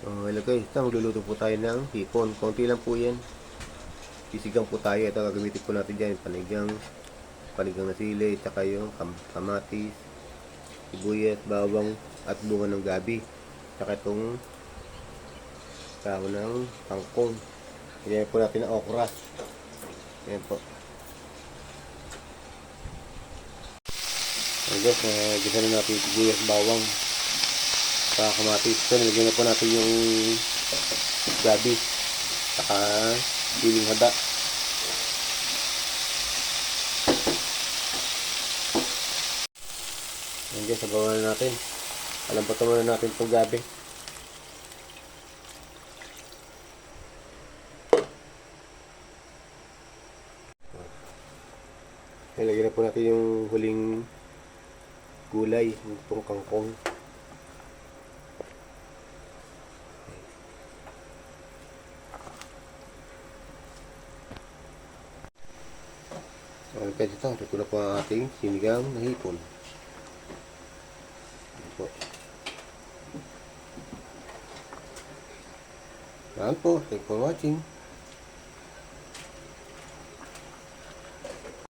So, hello guys, ito magluluto po tayo ng hipon. Konti lang po yan. Sisigang po tayo. Ito gagamitin po natin dyan. Panigang, panigang na sili, tsaka yung kam kamatis, sibuyas, bawang, at bunga ng gabi. Tsaka itong kahon ng kangkong. Yan po natin ang okra. Yan po. Ayan guys, uh, gisa na natin sibuyas, bawang, sa kamatis. So, nilagyan na po natin yung gabi. Saka siling hada. Ayan guys, sabawan na natin. Alam pa muna natin itong gabi. Nilagyan na po natin yung huling gulay, itong kangkong. Okay, pwede ito. Ito na po ang ating sinigang na hipon. Ayan po. Yan po. Thank you for watching.